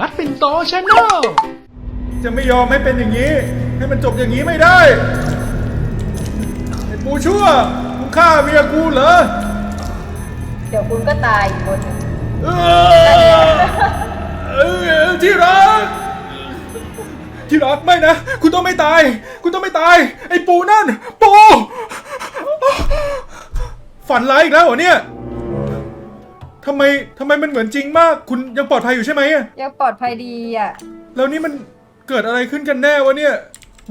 นัดปินโตชาแนลจะไม่ยอมให้เป็นอย่างนี้ ให้มันจบอย่างนี้ไม่ได้ไอ้ปูชั่วมึงฆ่าเมียกูเหรอเดี๋ยวคุณก็ตายอีกคนหนึ่งเออเออที่รักที่รักไม่นะ คุณต้องไม่ตาย คุณต้องไม่ตาย ไอ้ปูนั่น ปู ฝันร้ายอีกแล้วเหรอเนี่ย ทำไมทำไมมันเหมือนจริงมาก คุณยังปลอดภัยอยู่ใช่ไหมอะยังปลอดภัยดีอะ แล้วนี่มันเกิดอะไรขึ้นกันแน่วะเนี่ย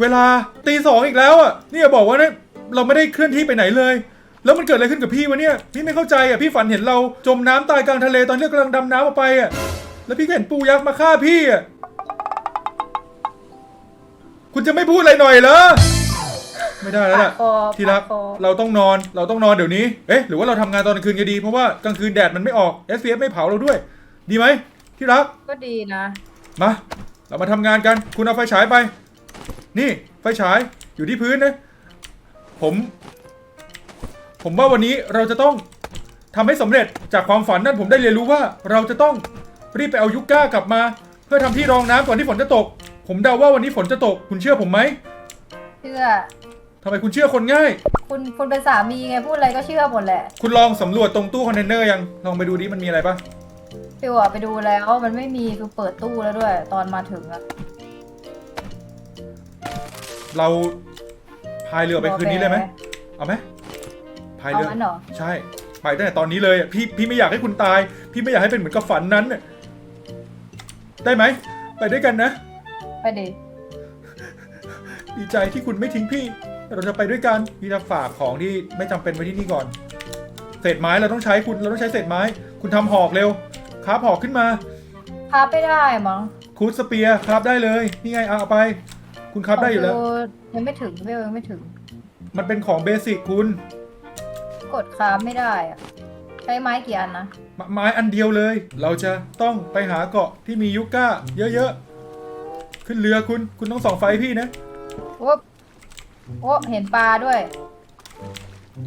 เวลาตีสองอีกแล้วอะเนี่ยบอกว่าเนี่ยเราไม่ได้เคลื่อนที่ไปไหนเลย แล้วมันเกิดอะไรขึ้นกับพี่วะเนี่ย พี่ไม่เข้าใจอะ พี่ฝันเห็นเราจมน้ำตายกลางทะเลตอนที่เรากำลังดำน้ำออกไปอะ แล้วพี่ก็เห็นปูยักษ์มาฆ่าพี่อะ คุณจะไม่พูดอะไรหน่อยเหรอ ไม่ได้แล้วล่ะปากคอที่รักปากคอ เราต้องนอนเราต้องนอนเดี๋ยวนี้เอ๊ะหรือว่าเราทำงานตอนกลางคืนก็ดี เพราะว่ากลางคืนแดดมันไม่ออก S P F ไม่เผาเราด้วย ดีไหมที่รักก็ดีนะ มาเรามาทำงานกัน คุณเอาไฟฉายไป นี่ไฟฉายอยู่ที่พื้นนะผม ผมว่าวันนี้เราจะต้องทำให้สำเร็จจากความฝันนั่นผมได้เรียนรู้ว่า เราจะต้องรีบไปเอายุก้ากลับมา เพื่อทำที่รองน้ำก่อนที่ฝนจะตก ผมเดาว่าวันนี้ฝนจะตก คุณเชื่อผมไหม เชื่อ ทำไมคุณเชื่อคนง่าย คุณคุณเป็นสามีไงพูดอะไรก็เชื่อหมดแหละคุณลองสำรวจตรงตู้คอนเทนเนอร์ยัง ลองไปดูดิมันมีอะไรปะฟิวอะไปดูแล้วมันไม่มีฟิวเปิดตู้แล้วด้วย ตอนมาถึงอะเราพายเรือไปคืนนี้เลยไหมเอาไหมพายเอาเรืองั้นเหรอใช่ ไปตั้งแต่ตอนนี้เลยอะพี่พี่ไม่อยากให้คุณตาย พี่ไม่อยากให้เป็นเหมือนกับฝันนั้นน่ะได้ไหม ไปด้วยกันนะ ไปดิ ดีใจที่คุณไม่ทิ้งพี่ เราจะไปด้วยกันพี่จะฝากของที่ไม่จำเป็นไว้ที่นี่ก่อน เศษไม้เราต้องใช้คุณเราต้องใช้เศษไม้ คุณทำหอกเร็วคราฟหอกขึ้นมาพาไปได้มั้งคูดสเปียร์คราฟได้เลยนี่ไงเอาเอาไป คุณคราฟได้อยู่แล้วขงฟิยังไม่ถึงฟิวยังไม่ถึง มันเป็นของเบสิกคุณ กดค้าไม่ได้อะใช้ไม้กี่อันนะไมไม้อันเดียวเลย เราจะต้องไปหาเกาะที่มียุก้า เยอะๆขึ้นเรือคุณคุณต้องส่องไฟให้พี่นะ โอ้โอ้เห็นปลาด้วย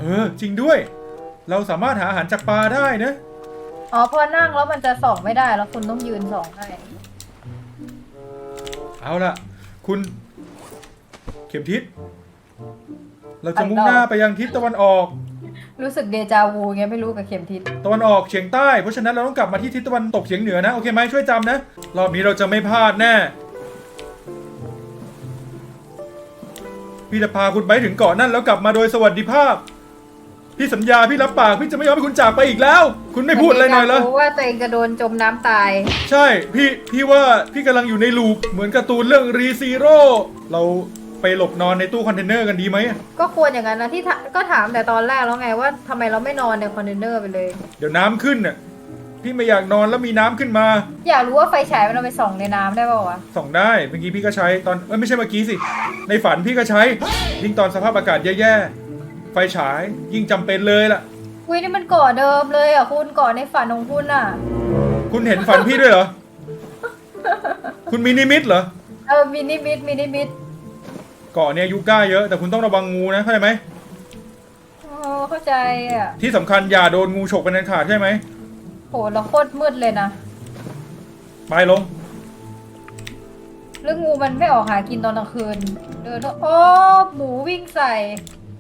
เออ จริงด้วย เราสามารถหาอาหารจากปลาได้นะอ๋อพอนั่งแล้วมันจะส่องไม่ได้แล้วคุณต้องยืนส่องให้เอาล่ะ คุณ เข็มทิศเราจะมุ่งหน้าไปยังทิศตะวันออก รู้สึกเดจาวูไงไม่รู้กับเข็มทิศตะวันออกเฉียงใต้เพราะฉะนั้นเราต้องกลับมาที่ทิศตะวันตกเฉียงเหนือนะโอเคไหมช่วยจำนะรอบนี้เราจะไม่พลาดแน่ พี่จะพาคุณไปถึงเกาะนั่นแล้วกลับมาโดยสวัสดิภาพ พี่สัญญาพี่รับปากพี่จะไม่ยอมให้คุณจากไปอีกแล้ว คุณไม่พูดอะไรหน่อยเหรอ รู้ว่าตัวเองจะโดนจมน้ำตาย ใช่ พี่ พี่ว่าพี่กำลังอยู่ในลูปเหมือนการ์ตูนเรื่องรีซีโร่เราไปหลบนอนในตู้คอนเทนเนอร์กันดีไหม ก็ควรอย่างนั้นนะที่ถก็ถามแต่ตอนแรกแล้วไงว่าทำไมเราไม่นอนในคอนเทนเนอร์ไปเลย เดี๋ยวน้ำขึ้นน่ะ พี่ไม่อยากนอนแล้วมีน้ำขึ้นมาอยากรู้ว่าไฟฉายมันเอาไปส่องในน้ำได้ป่าวะส่องได้เมื่อกี้พี่ก็ใช้ตอนเอ้ยไม่ใช่เมื่อกี้สิ ในฝันพี่ก็ใช้ยิ่งตอนสภาพอากาศแย่ๆไฟฉายยิ่งจำเป็นเลยล่ะ อุ้ยนี่มันก่อเดิมเลยอะคุณก่อในฝันของคุณอะ คุณเห็นฝันพี่ด้วยเหรอ คุณมีนิมิตเหรอเออมินิมิตมินิมิตเกาะเนี่ยยูก้าเยอะแต่คุณต้องระวังงูนะเข้าใจไหม โอ้เข้าใจอะที่สำคัญอย่าโดนงูฉกเป็นอันขาดใช่ไหม โหเราโคตรมืดเลยนะ ไปลง เรื่องงูมันไม่ออกหากินตอนกลางคืน เดินแล้วโอ้หมูวิ่งใส่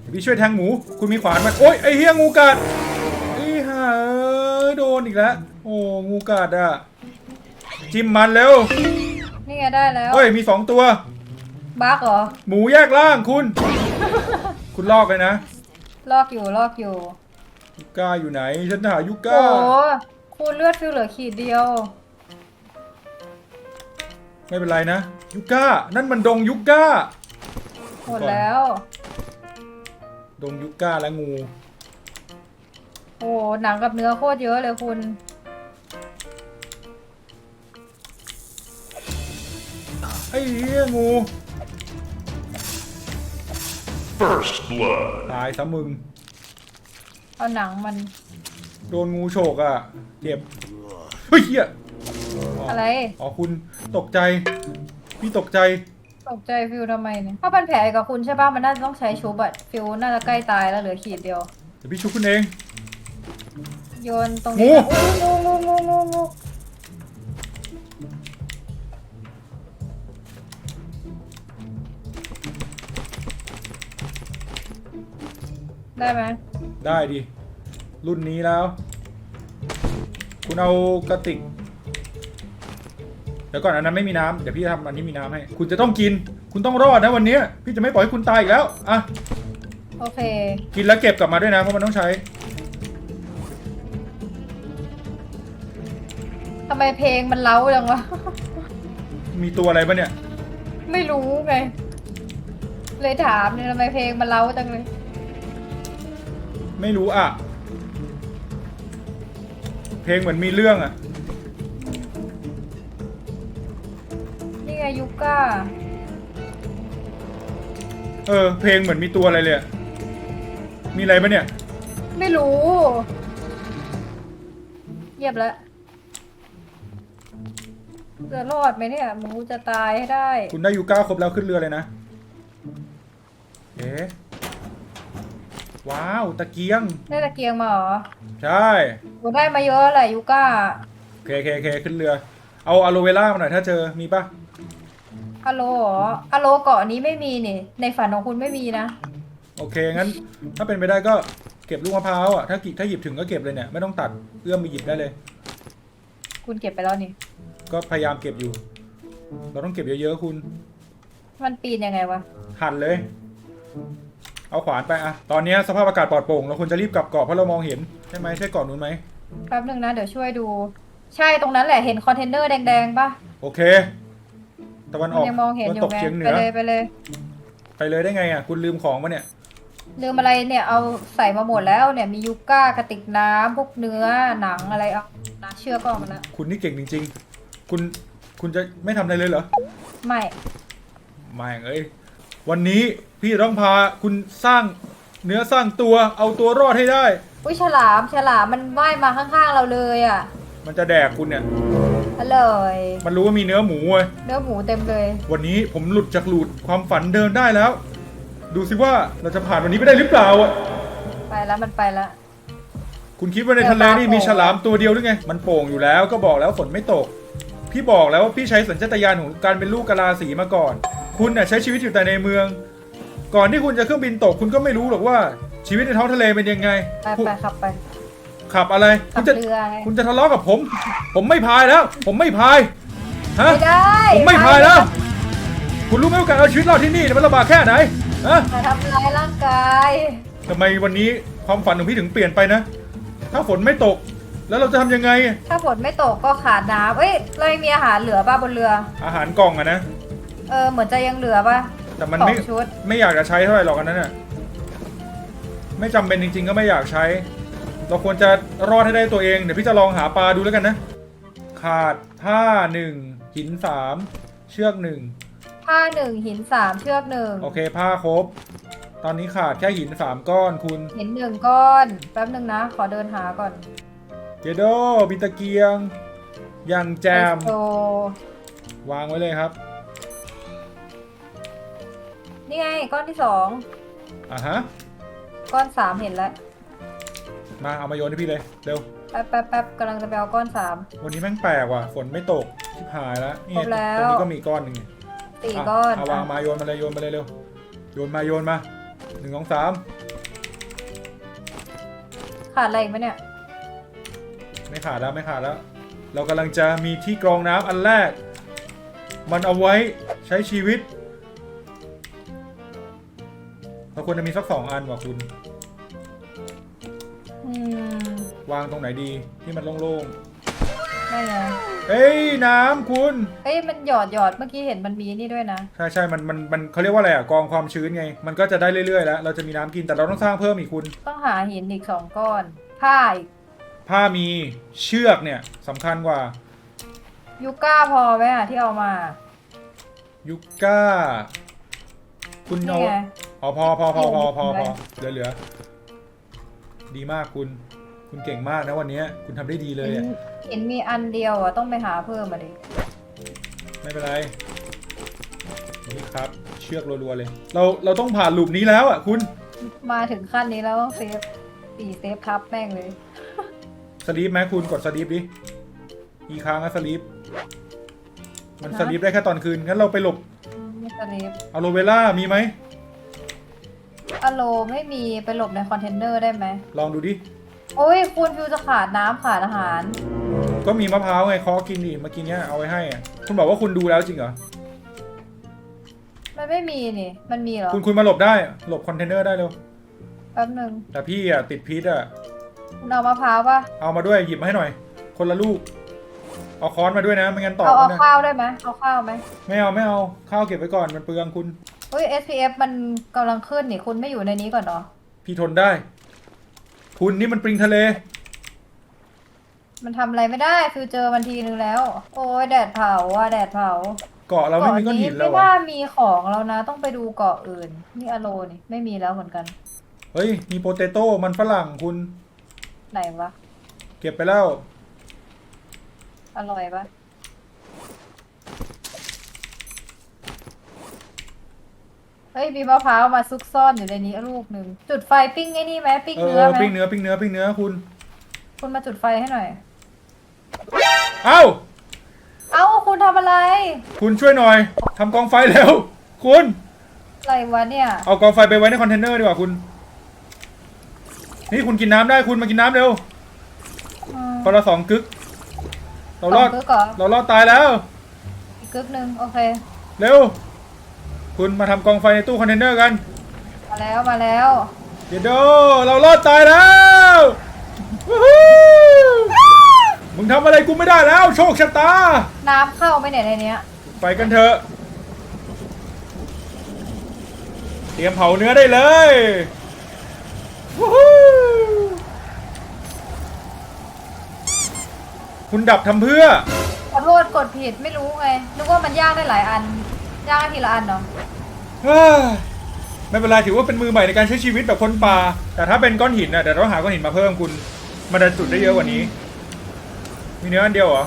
เดี๋ยวพี่ช่วยแทงหมู คุณมีขวานไหมโอ๊ยไอเฮียงูกัดไอ้ห่าเอ้ยโดนอีกแล้ว โอ้งูกัดอะ จิ้มมันเร็วนี่ไงได้แล้ว เฮ้ยมีสองตัว บักเหรอ หมูแยกล่างคุณ คุณลอกเลยนะ ลอกอยู่ลอกอยู่ยุก้าอยู่ไหนฉันหายุโอ้ก้า คุณเลือดฟิวเหลือขีดเดียว ไม่เป็นไรนะยุก้า นั่นมันดงยุก้า หมดแล้ว ดงยุก้าและงู โอ้หนังกับเนื้อโคตรเยอะเลยคุณ ไอ้เหี้ยงู First Blood ตายซะมึง เอาหนังมัน โดนงูโฉกอะ เจ็บ เฮ้ยเหี้ยอะไร อ๋อคุณตกใจ พี่ตกใจ ตกใจฟิวทำไมเนี่ยถ้าเป็นแผลกับคุณใช่ป่ะมันน่าจะต้องใช้ชูบัะฟิวน่าจะใกล้ตายแล้วเหลือขีดเดียว เดี๋ยวพี่ชุบคุณเอง โยนตรงนี้งูงูงูงูงูได้ไหมได้ดิ รุ่นนี้แล้ว คุณเอากระติก เดี๋ยวก่อนอันนั้นไม่มีน้ำเดี๋ยวพี่ทำอันนี้มีน้ำให้ คุณจะต้องกิน คุณต้องรอดนะวันเนี้ยพี่จะไม่ปล่อยให้คุณตายอีกแล้วอะโอเค กินแล้วเก็บกลับมาด้วยนะเพราะมันต้องใช้ทำไมเพลงมันเล้าจังวะ มีตัวอะไรปะเนี่ย ไม่รู้ไง เลยถามเนี่ยทำไมเพลงมันเล้าจังเลย ไม่รู้อะ เพลงเหมือนมีเรื่องอะ นี่ไงยุก้า เออ เพลงเหมือนมีตัวอะไรเลยอะมีอะไรปะเนี่ย ไม่รู้เงียบแล้วจะรอดไหมเนี่ยหมูจะตายให้ได้ คุณได้ยูก้าครบแล้วขึ้นเรือเลยนะ เอ๊ะ ว้าวตะเกียง ได้ตะเกียงมาเหรอใช่หมูได้มาเยอะแหละยุก้าโอเคโอเคโอเคขึ้นเรือ เอาอะโลเวล่ามาหน่อยถ้าเจอมีปะอะโลเหรออะโลเกาะนี้ไม่มีนี่ ในฝันของคุณไม่มีนะ โอเคงั้น ถ้าเป็นไปได้ก็เก็บลูกมะพร้าวอะถ้ากิถ้าหยิบถึงก็เก็บเลยเนี่ยไม่ต้องตัดเอื้อมไปหยิบได้เลย คุณเก็บไปแล้วนี่ ก็พยายามเก็บอยู่ เราต้องเก็บเยอะๆคุณ มันปีนยังไงวะ หั่นเลย เอาขวานไปอะตอนนี้สภาพอากาศปลอดโปร่งเราควรจะรีบกลับเกาะเพราะเรามองเห็นใช่ไหมใช่เกาะนู้นไหมแป๊บหนึ่งนะเดี๋ยวช่วยดู ใช่ตรงนั้นแหละเห็นคอนเทนเนอร์แดงๆปะโอเคตะวันอมันอกยังมองเห็นตะวันอตยู่กไงเฉียงเหนืไปอเลยไปเลย ไปเลยได้ไงอะคุณลืมของมาเนี่ยลืมอะไรเนี่ยเอาใส่มาหมดแล้วเนี่ยมียูก้ากระติกน้ำพวกเนื้อหนังอะไรเอานะเชื่อกก็เอามาแล้วคุณนี่เก่งจริง ๆ คุณคุณจะไม่ทำอะไรเลยเหรอไม่ ไม่งเอ้ย วันนี้พี่ต้องพาคุณสร้างเนื้อสร้างตัวเอาตัวรอดให้ได้ อุ้ยฉลามฉลามมันว่ายมาข้างๆเราเลยอะมันจะแดกคุณเนี่ย อร่อยมันรู้ว่ามีเนื้อหมูเว้ยเนื้อหมูเต็มเลยวันนี้ผมหลุดจากหลุดความฝันเดินได้แล้ว ดูสิว่าเราจะผ่านวันนี้ไปได้หรือเปล่าอะไปแล้วมันไปแล้ว คุณคิดว่าในทะเลนี่มีฉลามตัวเดียวหรือไง มันโป่งอยู่แล้วก็บอกแล้วฝนไม่ตก พี่บอกแล้วว่าพี่ใช้สัญชาตญาณของการเป็นลูกกะลาสีมาก่อน คุณน่ะใช้ชีวิตอยู่แต่ในเมือง ก่อนที่คุณจะเครื่องบินตก คุณก็ไม่รู้หรอกว่าชีวิตในท้องทะเลเป็นยังไงไปคุณไปขับไป ขับอะไร ขัคุบณจะ เรือไงคุณจะทะเลาะกับผม ผมไม่พายแล้ว ผมไม่พาย ฮะ ไม่ได้ผมไม่พายแล้ว คุณรู้ไหมว่าการเอาชีวิตรอดที่นี่เนี่ยมันลำบากแค่ไหนฮะ มาทำร้ายร่างกายทำไมวันนี้ความฝันของพี่ถึงเปลี่ยนไปนะ ถ้าฝนไม่ตก แล้วเราจะทำยังไง ถ้าฝนไม่ตกก็ขาดน้ำเอ้ยเรายังมีอาหารเหลือป่ะบนเรืออาหารกล่องอะนะ เออเหมือนจะยังเหลือป่ะแต่มันสอไม่งชุด ไม่อยากจะใช้เท่าไหร่หรอกอันนั้นน่ะไม่จำเป็นจริง ๆ ก็ไม่อยากใช้ เราควรจะรอดให้ได้ตัวเองเดี๋ยวพี่จะลองหาปลาดูแล้วกันนะ ขาดผ้าหนึ่งหินสามเชือกหนึ่งผ้าหนึ่งหินสามเชือกหนึ่งโอเคผ้าครบ ตอนนี้ขาดแค่หินสามก้อนคุณ หินหนึ่งก้อน แป๊บหนึ่งนะ ขอเดินหาก่อนเจโดบิตะเกียงยังแจม ไอโซวางไว้เลยครับ นี่ไงก้อนที่สองอะฮะ ก้อนสามเห็นแล้วมาเอามาโยนให้พี่เลย เร็ว แป๊บแป๊บแป๊บกำลังจะไปเอาก้อนสาม วันนี้แม่งแปลกว่ะ ฝนไม่ตกชิบหายแล้วนี่ครบแล้ว ตรงนี้ก็มีก้อนหนึ่งสี่ะก้อนเอาวางมาโยนมาเลยโยนมาเลยเร็ว โยนมาโยนมาหนึ่งสองสามขาดอะไรอีกไหมเนี่ย ไม่ขาดแล้วไม่ขาดแล้ว เรากำลังจะมีที่กรองน้ำอันแรก มันเอาไว้ใช้ชีวิต เราควรจะมีสักสองอันว่ะคุณ อืมวางตรงไหนดีที่มันโล่งได้ไงๆเฮ้ยน้ำคุณ เอ้ยมันหยอดหยอดเมื่อกี้เห็นมันมีนี่ด้วยนะ ใช่ใช่มันมันมันเขาเรียกว่าอะไรอะกองความชื้นไง มันก็จะได้เรื่อยๆแล้ว เราจะมีน้ำกินแต่เราต้องสร้างเพิ่มอีกคุณ ต้องหาหินอีกสองก้อน ผ้าอีกผ้ามีเชือกเนี่ยสำคัญกว่ายูก้าพอไหมอะที่เอามา ยุก้า คุณนี่เอาไง อ๋อพอพอพอพอพอพอเหลือเหลือดีมากคุณ คุณเก่งมากนะวันนี้คุณทำได้ดีเลยเห็นอะเห็นมีอันเดียวอะต้องไปหาเพิ่มมาดิไม่เป็นไรนี่ครับ เชือกรัวๆเลย เราเราต้องผ่านลูปนี้แล้วอะคุณมาถึงขั้นนี้แล้วเซฟสี่เซฟทับแม่งเลยสลีปไหมคุณกดสลีปดิอีครั้งนะสลีปมันสลีปได้แค่ตอนคืนงั้นเราไปหลบไม่สลีปอะโลเวล่ามีไหม อะโลไม่มีไปหลบในคอนเทนเนอร์ได้ไหมลองดูดิ โอ้ยคุณฟิวจะขาดน้ำขาดอาหาร ก็มีมะพร้าวไงเคอกินดิเมื่อกี้เนี้ยเอาไว้ให้อะคุณบอกว่าคุณดูแล้วจริงเหรอ มันไม่มีนี่ มันมีเหรอคุณคุณมาหลบได้ หลบคอนเทนเนอร์ได้เร็ว แป๊บหนึงแต่พี่อะติดพิษอะ คุณเอามะพร้าวปะเอามาด้วยหยิบมาให้หน่อย คนละลูก เอาค้อนมาด้วยนะ ไม่งั้นตอกเอาเอานะ ข้าวได้ไหมเอาข้าวไหมไม่เอาไม่เอาข้าวเก็บไว้ก่อนมันเปลืองคุณ เฮ้ย SPF มันกำลังขึ้นนี่คุณไม่อยู่ในนี้ก่อนเหรอ พี่ทนได้ คุณนี่มันปริงทะเล มันทำอะไรไม่ได้ฟิวเจอมันทีนึงแล้ว โอ้ยแดดเผาอะแดดเผาเกาะเราไม่มีก้อนหินแล้วไม่วะน่ามีของแล้วนะ ต้องไปดูเกาะอื่น นี่อโลนี่ไม่มีแล้วเหมือนกัน เฮ้ย มีโปเตโต้มันฝรั่งคุณ ไหนวะ เก็บไปแล้ว อร่อยปะ เฮ้ยมีมะพร้าวมาซุกซ่อนอยู่ในนี้ลูกหนึ่งจุดไฟปิ้งไอ้นี่ไหมปิ้งเอเนื้ออไหมปิ้งเนื้อปิ้งเนื้อปิ้งเนื้อคุณ คุณมาจุดไฟให้หน่อย เอ้า เอ้าคุณทำอะไร คุณช่วยหน่อยทำกองไฟเร็ว คุณ อะไรวะเนี่ย เอากองไฟไปไว้ในคอนเทนเนอร์ดีกว่าคุณ นี่คุณกินน้ำได้คุณมากินน้ำเร็วอืมคนละสองกึก เรารอด สงกึกเหรอเรารอดตายแล้ว อีกกึกหนึ่งโอเค เร็ว คุณมาทำกองไฟในตู้คอนเทนเนอร์กันมาแล้วมาแล้วเดี๋ยวโดเรารอดตายแล้ววู้ฮู้มึงทำอะไรกูไม่ได้แล้ว โชคชะตา น้ำเข้าไหมเนี่ยในเนี้ยไปกันเถอะเตรียมเผาเนื้อได้เลยวู้ฮู้คุณดับทำเพื่อ ขอโทษกดผิดไม่รู้ไงนึกว่ามันย่างได้หลายอัน ย่างได้ทีละอันเนาะเฮ้ยไม่เป็นไรถือว่าเป็นมือใหม่ในการใช้ชีวิตแบบคนป่า แต่ถ้าเป็นก้อนหินน่ะเดี๋ยวเราหาก้อนหินมาเพิ่มคุณมันจะจุดได้เยอะกว่านี้ มีเนื้ออันเดียวเหรอ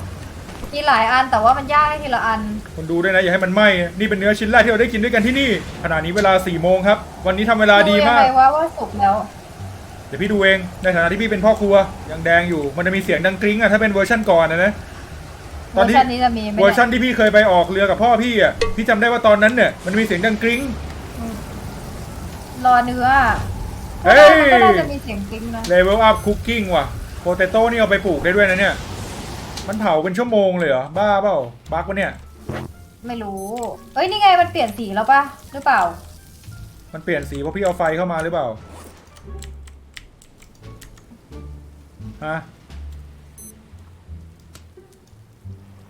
มีหลายอันแต่ว่ามันย่างได้ทีละอัน คุณดูด้วยนะอย่าให้มันไหม้นี่เป็นเนื้อชิ้นแรกที่เราได้กินด้วยกันที่นี่ขณะนี้เวลา4ี่โมงครับ วันนี้ทำเวลาดีมากรู้ยังไงว่าว่าสุกแล้ว เดี๋ยวพี่ดูเองในฐานะที่พี่เป็นพ่อครัวยังแดงอยู่มันจะมีเสียงดังกริ๊งอะถ้าเป็นเวอร์ชั่นก่อนนะนะ เวอร์ชันนี้จะมีไหมเวอร์ชันเนี่ยที่พี่เคยไปออกเรือกับพ่อพี่อะพี่จำได้ว่าตอนนั้นเนี่ยมันมีเสียงดังกริ๊งรอเนื้อเฮ้ยมันก็น่าจะมีเสียงกริ๊งนะเลเวลอัพคุกกิ้งว่ะโปเตโต้นี่เอาไปปลูกได้ด้วยนะเนี่ย มันเผาเป็นชั่วโมงเลยเหรอ บ้าเปล่าบั๊กวะเนี่ย ไม่รู้เอ้ยนี่ไงมันเปลี่ยนสีแล้วปะหรือเปล่า มันเปลี่ยนสีเพราะพี่เอาไฟเข้ามาหรือเปล่า ฮะ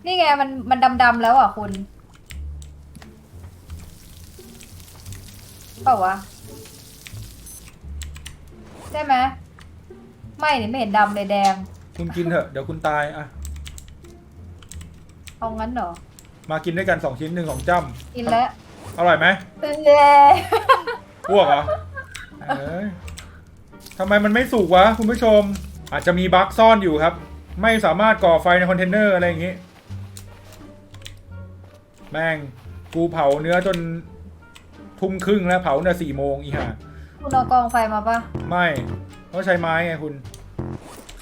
นี่ไงมันมันดำๆแล้วอะคุณเปล่าวะ ใช่ไหมไม่นี่ไม่เห็นดำเลยแดง คุณกินเถอะ เดี๋ยวคุณตายอะเอางั้นเหรอ มากินด้วยกันสองชิ้นหนึ่งของจ้ำกินแล้วอร่อยไหมเอออ้วกเหรอเอ้ยทำไมมันไม่สุกวะ คุณผู้ชม อาจจะมีบั๊กซ่อนอยู่ครับ ไม่สามารถก่อไฟในคอนเทนเนอร์อะไรอย่างงี้ แม่งกูเผาเนื้อจนทุ่มครึ่งแล้วเผาเนี่ยสี่โมงอีห่าคุณเอากองไฟมาปะไม่ต้องใช้ไม้ไงคุณ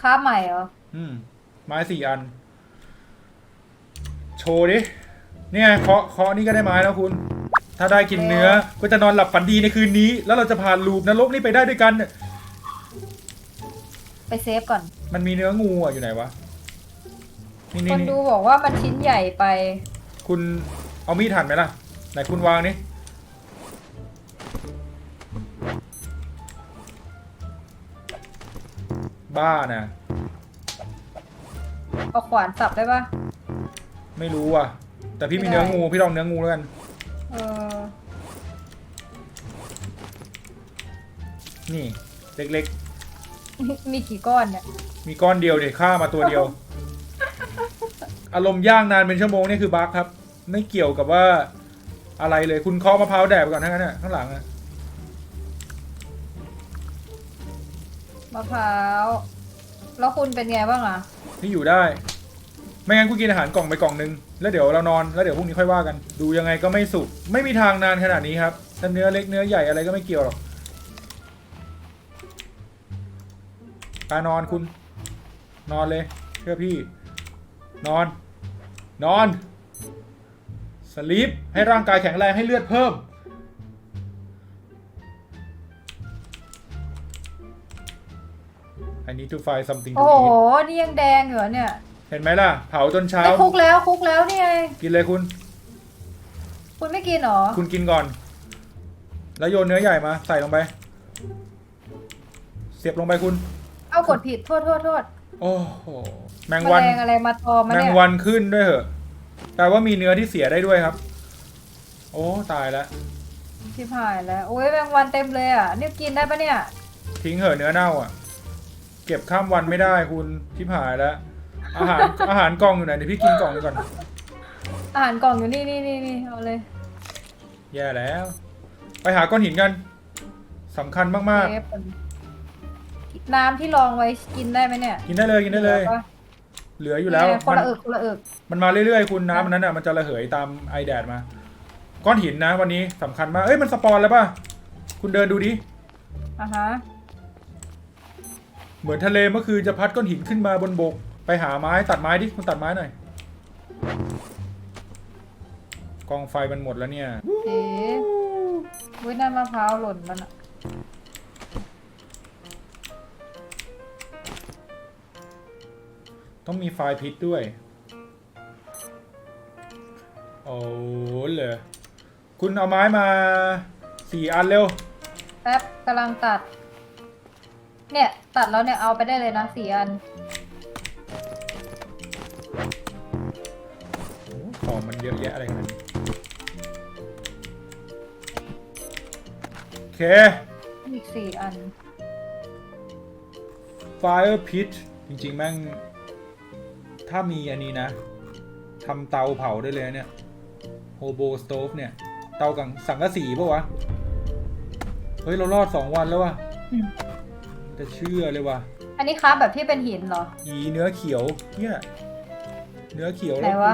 ค้าบใหม่เหรอ อืม ไม้สี่อัน โชว์ดิ เนี่ยเคาะเคาะนี่ก็ได้ไม้แล้วคุณ ถ้าได้กินเนื้อ ก็จะนอนหลับฝันดีในคืนนี้ แล้วเราจะผ่านลูปนรกนี่ไปได้ด้วยกัน ไปเซฟก่อน มันมีเนื้องูอะอยู่ไหนวะ นี่คนี่นนี่ดูบอกว่ามันชิ้นใหญ่ไป คุณ เอามีดหั่นไหมล่ะ ไหนคุณวางนี่บ้านะ เอาขวานสับได้ปะไม่รู้อะ แต่พี่มีไม่ได้เนื้องู พี่ลองเนื้องูแล้วกัน เออ นี่เล็กมีกี่ก้อนเนี่ยๆ มีก้อนเดียวเดี๋ยวฆ่ามาตัวเดียว อารมณ์ย่างนานเป็นชั่วโมงนี่คือบั๊กครับ ไม่เกี่ยวกับว่าอะไรเลยคุณเคาะมะพร้าวแดดไปก่อนทั้งนั้นน่ะข้างหลังอะมะพร้าว แล้วคุณเป็นไงบ้างอะที่อยู่ได้ ไม่งั้นกูกินอาหารกล่องไปกล่องนึง แล้วเดี๋ยวเรานอนแล้วเดี๋ยวพรุ่งนี้ค่อยว่ากัน ดูยังไงก็ไม่สุกไม่มีทางนานขนาดนี้ครับถ้าเนื้อเล็กเนื้อใหญ่อะไรก็ไม่เกี่ยวหรอกตานอนคุณ นอนเลยเชื่อพี่ นอน นอน สลีปให้ร่างกายแข็งแรงให้เลือดเพิ่ม อันนี้ to find something to โอ้โหนี่ยังแดงเหรอเนี่ยเห็นไหมล่ะ เผาจนเช้าคุกแล้วคุกแล้วนี่ไงกินเลยคุณ คุณไม่กินหรอ คุณกินก่อน แล้วโยนเนื้อใหญ่มา ใส่ลงไป เสียบลงไปคุณ เอากดผิดโทษโทษโทษโอ้โห แมงวันอะไรมาตอมแมงวันขึ้นด้วยเหอะ แปลว่ามีเนื้อที่เสียได้ด้วยครับ โอ้ตายแล้วชิบหายแล้วโอ้ยแมงวันเต็มเลยอะนี่กินได้ปะเนี่ย ทิ้งเหอะเนื้อเน่าอะ เก็บข้ามวันไม่ได้คุณชิบหายแล้วอาหารอาหารกล่องอยู่ไหนเดี๋ยวพี่กินกล่องก่อน อาหารกล่องอยู่นี่นี่นี่นี่เอาเลย แย่แล้ว ไปหาก้อนหินกันสำคัญมากเทปน้ำที่รองไว้กินได้ไหมเนี่ยๆกินได้เลยกินได้เลยหอปะ เหลืออยู่แล้วเนี่ยคนมันละเอิกคนละเอิก มันมาเรื่อยๆ คุณน้ำมันนั้นอะมันจะระเหยตามไอแดดมา ก้อนหินนะวันนี้สำคัญมาก เอ้ยมันสปอนแล้วป่ะ คุณเดินดูดิ อะฮะ เหมือนทะเลเมื่อคืนจะพัดก้อนหินขึ้นมาบนบก ไปหาไม้ตัดไม้ดิคุณตัดไม้หน่อย กองไฟมันหมดแล้วเนี่ย เอ๊ะเว้ยนั่นมะพร้าวหล่นมันอะ ต้องมีไฟพิษด้วย โอ้เลย คุณเอาไม้มาสี่อันเร็ว แป๊บกำลังตัด เนี่ย ตัดแล้วเนี่ยเอาไปได้เลยนะสี่อัน โอ้ของมันเยอะแยะอะไรขนาดนี้โอเค อีกสี่อัน Fire Pit จริงๆ แม่ง ถ้ามีอันนี้นะทำเตาเผาได้เลยนะเนี่ย Hobo Stove เนี่ย เตากังสังกะสีปะวะ เฮ้ย เรารอดสองวันแล้ววะอืม จะเชื่อเลยว่ะอันนี้ครับแบบที่เป็นหินเหรอ อีเนื้อเขียว เนี่ย เนื้อเขียวไหนวะ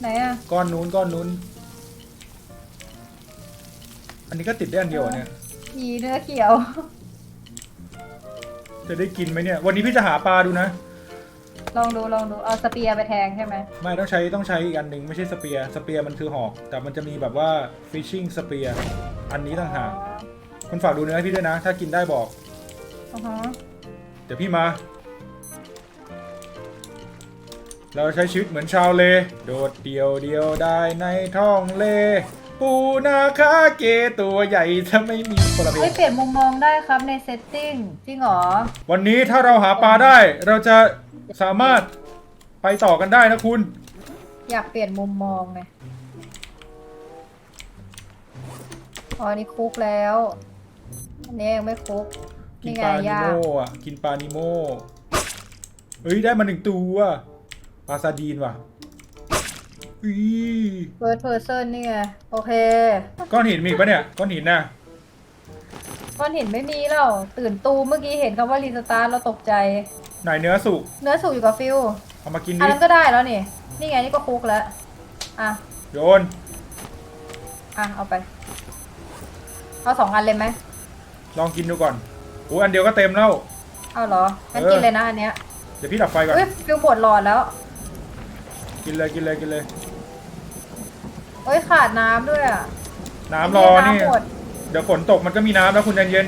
ไหนอะก้อนนู้นก้อนนู้น อันนี้ก็ติดได้อันเดียวอะเนี่ย หีเนื้อเขียว จะได้กินไหมเนี่ย วันนี้พี่จะหาปลาดูนะ ลองดูลองดูเอาสเปียร์ไปแทงใช่ไหมไม่ต้องใช้ต้องใช้อีกอันหนึ่งไม่ใช่สเปียร์สเปียร์มันคือหอก แต่มันจะมีแบบว่า fishing สเปียร์อันนี้ต่างหากคุณฝากดูเนื้อให้พี่ด้วยนะ ถ้ากินได้บอกอ๋อฮะเดี๋ยวพี่มา เราใช้ชีวิตเหมือนชาวเล โดดเดียวเดียวได้ในท้องเล ปูนาคาเกตัวใหญ่ถ้าไม่มีคนละเพลเฮ้ยงเปลี่ยนมุมมองได้ครับในเซตติ้งจริงเหรอวันนี้ถ้าเราหาปลาได้ เราจะ สามารถไปต่อกันได้นะคุณ อยากเปลี่ยนมุมมองไงอ๋ออันนี้คุกแล้วอันนี้ยังไม่คุก กินนี่ไงปลานิยาโมกอะ กินปลานิโมเฮ้ย ได้มาหนึ่งตัวปลาซาดีนว่ะอีเฟิร์สเพอร์เซนนี่ไง โอเค ก้อนหินมีอีกปะเนี่ย ก้อนหินน่ะ ก้อนหินไม่มีแล้ว ตื่นตูมเมื่อกี้เห็นคำว่ารีสตาร์ทเราตกใจ ไหนเนื้อสุกเนื้อสุกอยู่กับฟิวเอามากินอันดินั้นก็ได้แล้วนี่ นี่ไงนี่ก็คุกแล้ว อะ โยนอะเอาไป เอาสองอันเลยไหม ลองกินดูก่อนโอ้อันเดียวก็เต็มแล้ว เอาเหรองั้นเออ กินเลยนะอันเนี้ยเดี๋ยวพี่ดับไฟก่อนเฮ้ยฟิวหมดหลอดแล้วกินเลยกินเลยกินเลยเฮ้ยขาดน้ำด้วยอะน้ำรอนี่ำหมดเดี๋ยวฝนตกมันก็มีน้ำแล้วคุณใจเย็น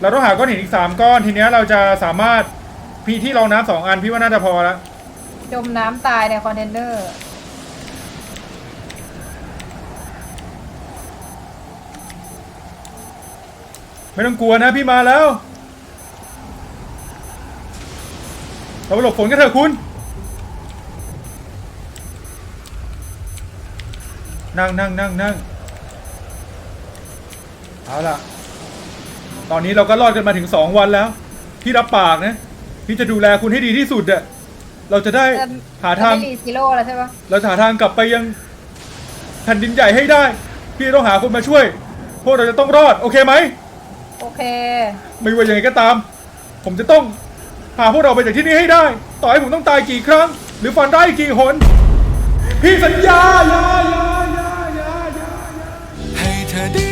เราต้องหาก้อนหินอีกสามก้อนทีเนี้ยเราจะสามารถ พี่ที่รองน้ำสองอันพี่ว่าน่าจะพอแล้วจมน้ำตายในคอนเทนเนอร์ ไม่ต้องกลัวนะพี่มาแล้ว เราไปหลบฝนกันเถอะคุณ นั่งนั่งนั่งนั่งเอาล่ะ ตอนนี้เราก็รอดกันมาถึงสองวันแล้ว พี่รับปากนะ พี่จะดูแลคุณให้ดีที่สุดอะเราจะได้แต่หาทาง ไม่รีซิโร่แล้วใช่ปะเราจะหาทางกลับไปยังแผ่นดินใหญ่ให้ได้ พี่ต้องหาคนมาช่วย พวกเราจะต้องรอด โอเคไหม โอเค ไม่ว่ายังไงก็ตาม ผมจะต้องพาพวกเราไปจากที่นี่ให้ได้ ต่อให้ผมต้องตายกี่ครั้ง หรือฟันได้กี่หน พี่สัญญาอย่าอย่าอย่าอย่าอย่า ให้เธอได้